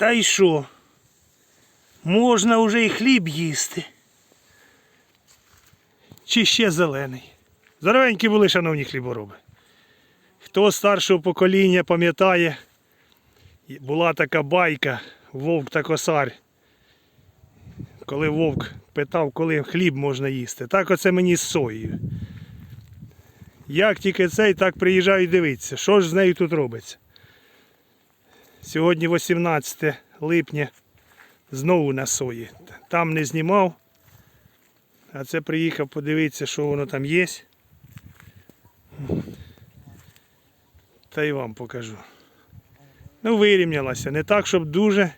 Та й що? Можна вже і хліб їсти. Чи ще зелений. Здоровенькі були, шановні хлібороби. Хто старшого покоління пам'ятає, була така байка Вовк та косар. Коли вовк питав, коли хліб можна їсти. Так оце мені з соєю. Як тільки цей, так приїжджають дивитися, що ж з нею тут робиться. Сьогодні 18 липня знову на сої. Там не знімав, а це приїхав подивитися, що воно там є. Та й вам покажу. Ну, вирівнялася. Не так, щоб дуже.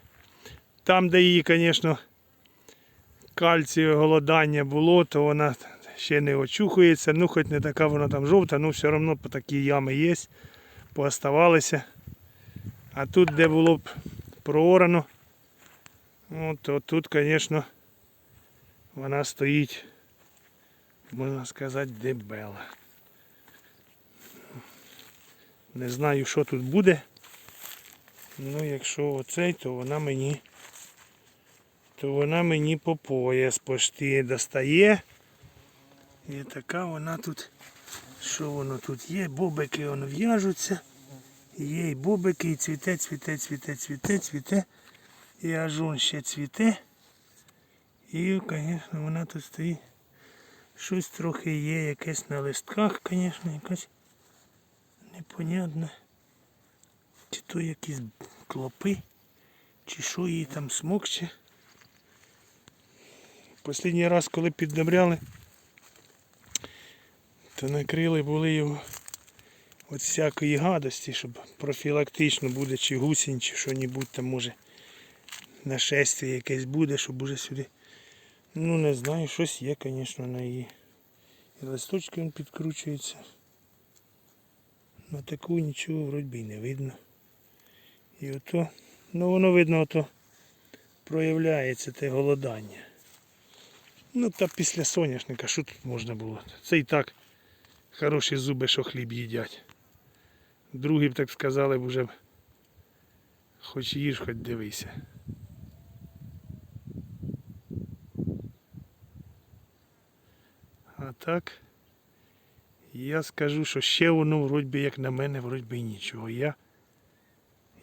Там, де її, звісно, кальцієве голодання було, то вона ще не очухується. Ну, хоч не така вона там жовта, ну все одно такі ями є, пооставалися. А тут, де було б проорано, то тут, звісно, вона стоїть, можна сказати, дебела. Не знаю, що тут буде. Ну, якщо оцей, то вона мені то вона мені по пояс пошти достає. І така вона тут. Що воно тут є? Бобики воно в'яжуться. Є і бобики, і цвіте, цвіте, цвіте, цвіте, цвіте. І ажун ще цвіте. І, звісно, вона тут стоїть. Щось трохи є, якесь на листках, звісно, якась непонятне. Чи то якісь клопи, чи що її там смокче. Останній раз, коли піддобряли, то накрили були його от всякої гадості, щоб профілактично буде чи гусінь, чи що-небудь там може нашестя якесь буде, щоб уже сюди. Ну не знаю, щось є, звісно, на її. І листочки він підкручується. На таку нічого вроді би не видно. І ото, ну воно видно, ото проявляється те голодання. Ну та після соняшника, що тут можна було? Це і так хороші зуби, що хліб їдять. Другі б так сказали б уже хоч їж, хоч дивися. А так, я скажу, що ще воно вроді як на мене, вроді би нічого. Я,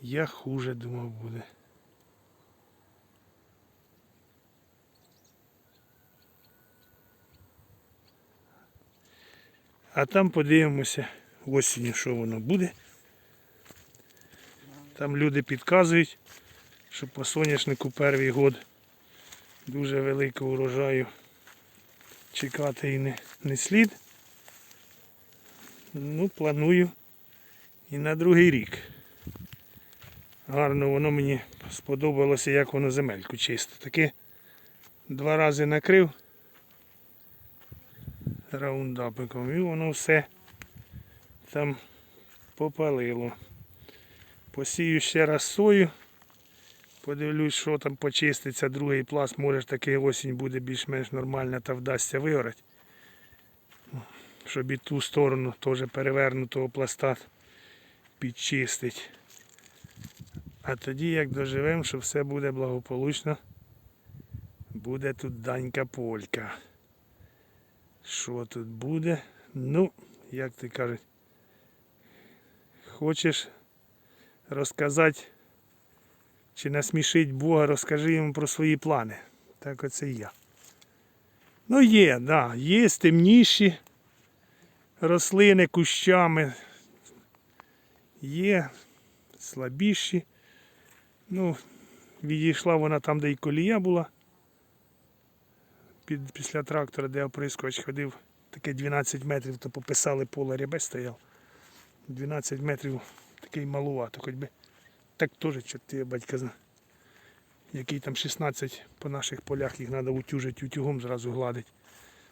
я хуже думав буде. А там подивимося осінню, що воно буде. Там люди підказують, що по соняшнику перший год дуже великого урожаю чекати і не, не слід. Ну, планую і на другий рік. Гарно воно мені сподобалося, як воно земельку чисто. Таке два рази накрив раундапиком і воно все там попалило. Посію ще раз сою, подивлюсь, що там почиститься, другий пласт, може такий осінь буде більш-менш нормальна та вдасться виорати. Щоб і ту сторону теж перевернутого пласта підчистить. А тоді, як доживемо, що все буде благополучно, буде тут данька полька. Що тут буде? Ну, як ти кажуть, хочеш розказати чи насмішить Бога, розкажи йому про свої плани. Так оце і я. Ну є, да, є темніші рослини кущами. Є слабіші. Ну, відійшла вона там, де і колія була. Під, після трактора, де оприскувач ходив, таке 12 метрів, то пописали поле рябе стояв. 12 метрів такий малувато, хоч би. Так теж, що ти батька зна. Який там 16 по наших полях їх треба утюжити, утюгом зразу гладити,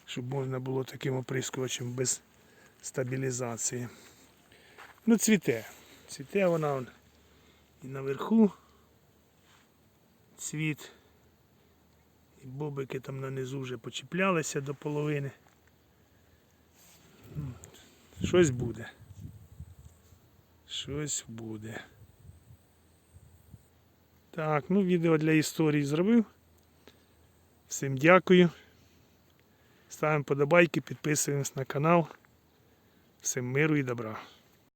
щоб можна було таким оприскувачем без стабілізації. Ну, цвіте. Цвіте вона он і наверху цвіт. І бобики там на низу вже почіплялися до половини. Щось буде. Щось буде. Так, ну відео для історії зробив. Всім дякую. Ставимо подобайки, підписуємось на канал. Всім миру і добра.